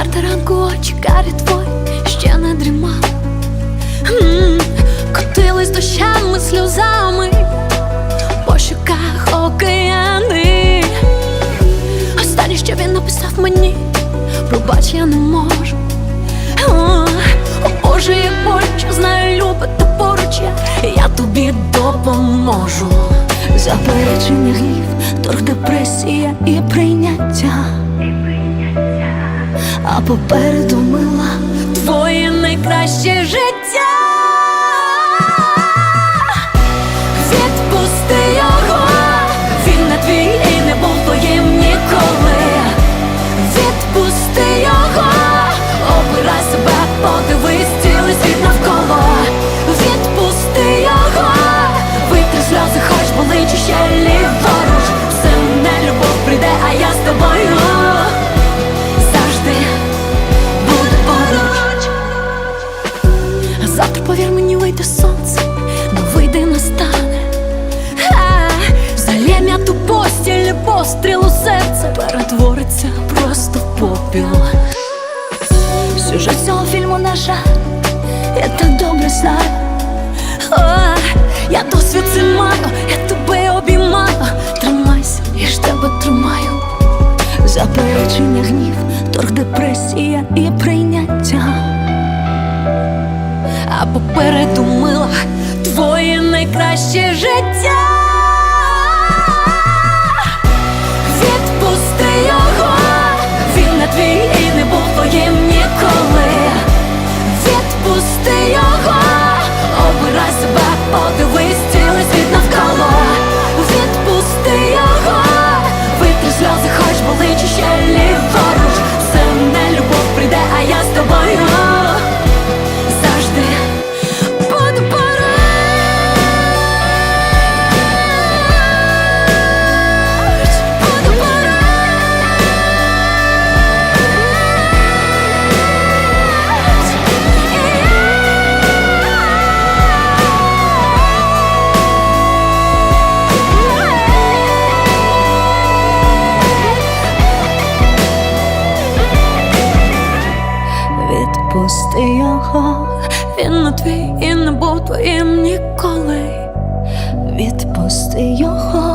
Карта ранку очі карі твої ще не дрімали Котились дощами, сльозами, по щоках океани. Останнє, що він написав мені, пробач, я не можу. О, Боже, я поруч, знаю, любить поруч, я, я тобі допоможу. Заперечення гнів, торг депресія і прийняття а попереду мила твоє найкраще життя. заперечення гнів, торг, депресія і прийняття, а попереду мила твоє найкраще життя. мого, він не твій і не був твоїм ніколи. Відпусти його.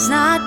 It's not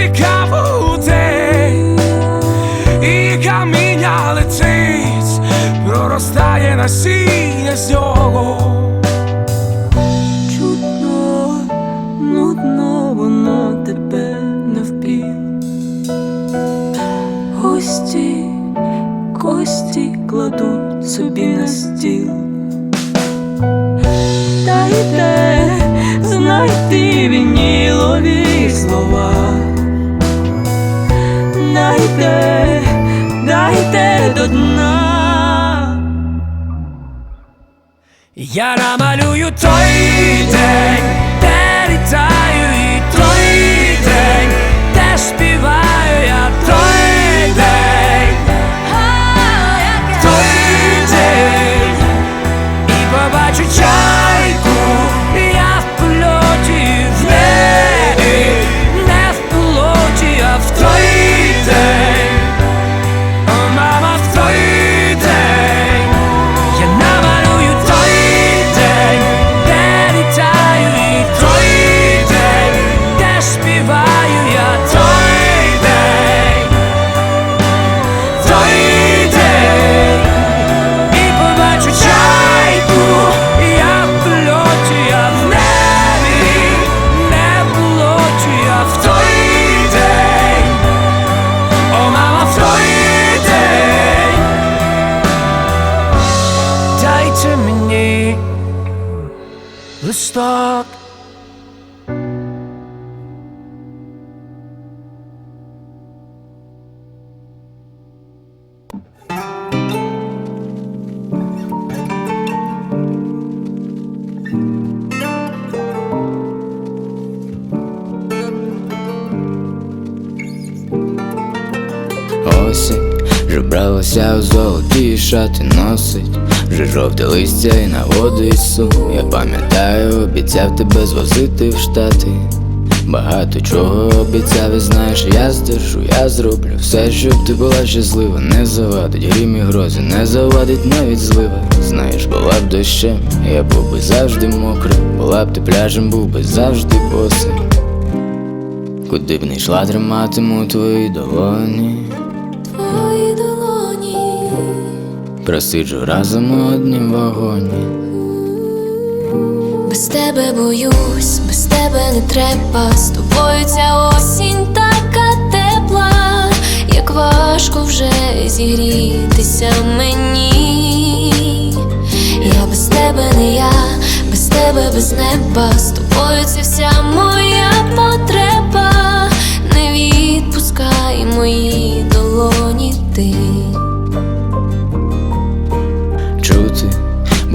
цікаво у день, і каміння летить, проростає насіння з нього. Чудно, нудно воно тебе навпіл. Гості, кості кладуть собі на стіл. Та й те, знайти вінілові слова. Дайте, дайте до дна. Я намалюю той день, де літаю і той день, де співаю я той день, і побачу чайку, Осінь вже бралася в золоті шати носить, вже жовте листя і наводить сум. Я пам'ятаю, обіцяв тебе звозити в штати. Багато чого обіцяв, і знаєш, я здержу, я зроблю все, щоб ти була щаслива, не завадить грім і грози, не завадить навіть злива. Знаєш, була б дощем, я був би завжди мокрим, була б ти пляжем, був би завжди босий. Куди б не йшла, триматиму твої долоні. Просиджу разом у однім вагоні. Без тебе боюсь, без тебе не треба. З тобою ця осінь така тепла, як важко вже зігрітися мені. Я без тебе не я, без тебе без неба. З тобою це вся моя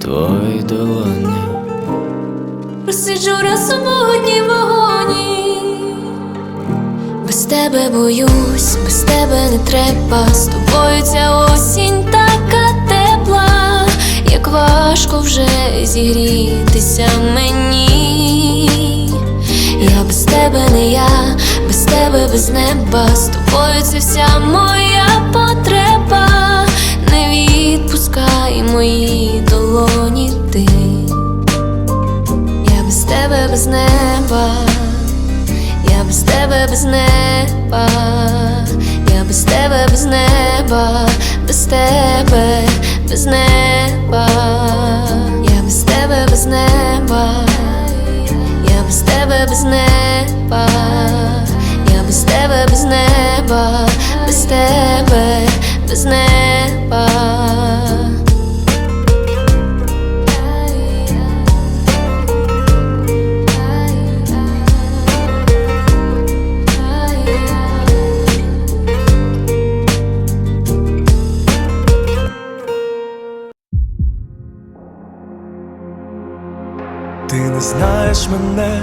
Твої долоні Просиджу раз у одній вагоні. Без тебе боюсь, без тебе не треба. З тобою ця осінь така тепла, як важко вже зігрітися мені. Я без тебе не я, без тебе без неба. З тобою це вся моя потреба. Відпускай мої долоні ти. Я без тебе без неба, я без тебе без неба, я без тебе без неба, без тебе без неба, я без тебе без неба, я без тебе без неба, я без тебе без неба, без тебе без неба. Ти не знаєш мене,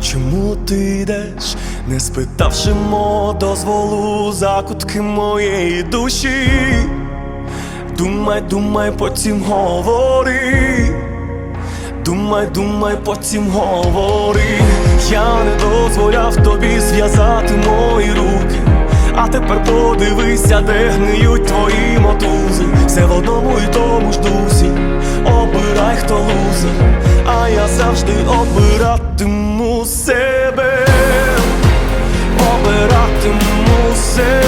чому ти йдеш, не спитавши мого дозволу закутки моєї душі. Думай, думай, потім говори. Думай, думай, потім говори. Я не дозволяв тобі зв'язати мої руки. А тепер подивися, де гниють твої мотузи. Все в одному і тому ж дусі. Обирай, хто лузер, я завжди обиратиму себе, обиратиму себе,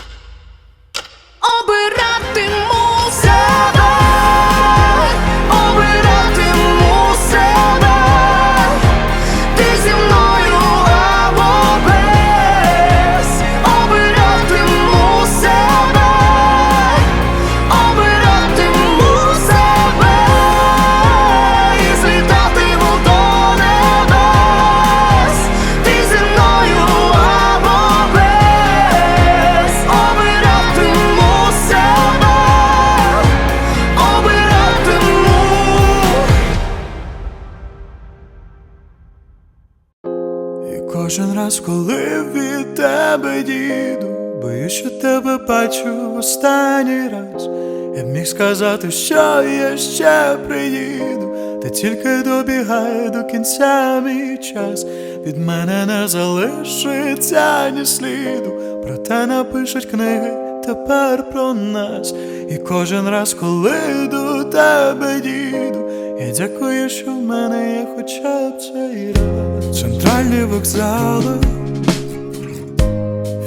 Кожен коли від тебе діду, боюсь, що тебе бачу в останній раз. Я б міг сказати, що я ще приїду, та тільки добігає до кінця мій час. Від мене не залишиться ні сліду, проте напишуть книги тепер про нас. І кожен раз, коли до тебе діду, я дякую, що в мене є хоча б цей раз. Центральні вокзали,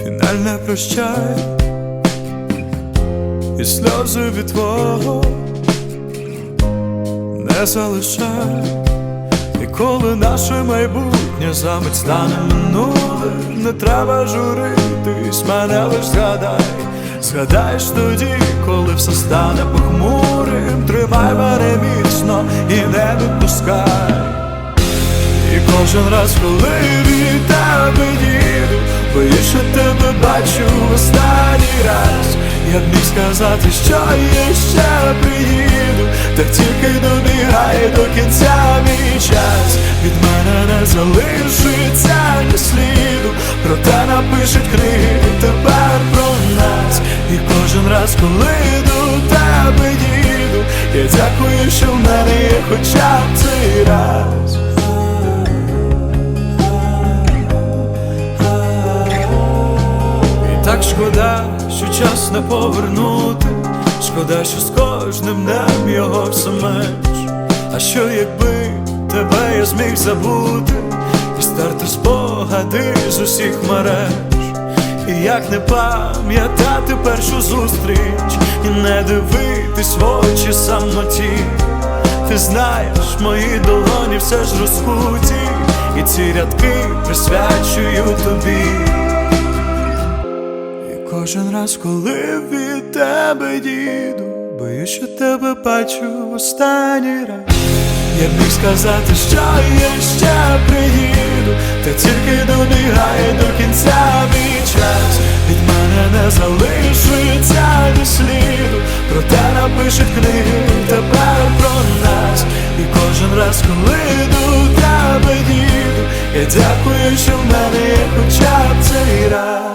фінальне прощай, і сльози від твого не залишай. І коли наше майбутнє замить стане минулим, не треба журитись, мене лиш згадай. Згадаєш тоді, коли все стане похмурим, тримай мене міцно і не відпускай. Кожен раз, коли від тебе їду, тебе бачу в останній раз. Я б міг сказати, що я ще приїду, так тільки добігає до кінця мій час. Від мене не залишиться ні сліду, проте напишуть книги тепер про нас. І кожен раз, коли до тебе їду, я дякую, що в мене є хоча б цей раз. Так шкода, що час не повернути. Шкода, що з кожним днем його все менш. А що якби тебе я зміг забути і стерти спогади з усіх мереж? І як не пам'ятати першу зустріч і не дивитись в очі самоті. Ти знаєш, мої долоні все ж розкуті, і ці рядки присвячую тобі. Кожен раз, коли від тебе діду, боюсь, що тебе бачу в останній раз. Я міг сказати, що я ще приїду, та тільки добігає до кінця мій час. Від мене не залишиться ні сліду, проте напишуть книгу тепер про нас. І кожен раз, коли до тебе діду, я дякую, що в мене є хоча б цей раз.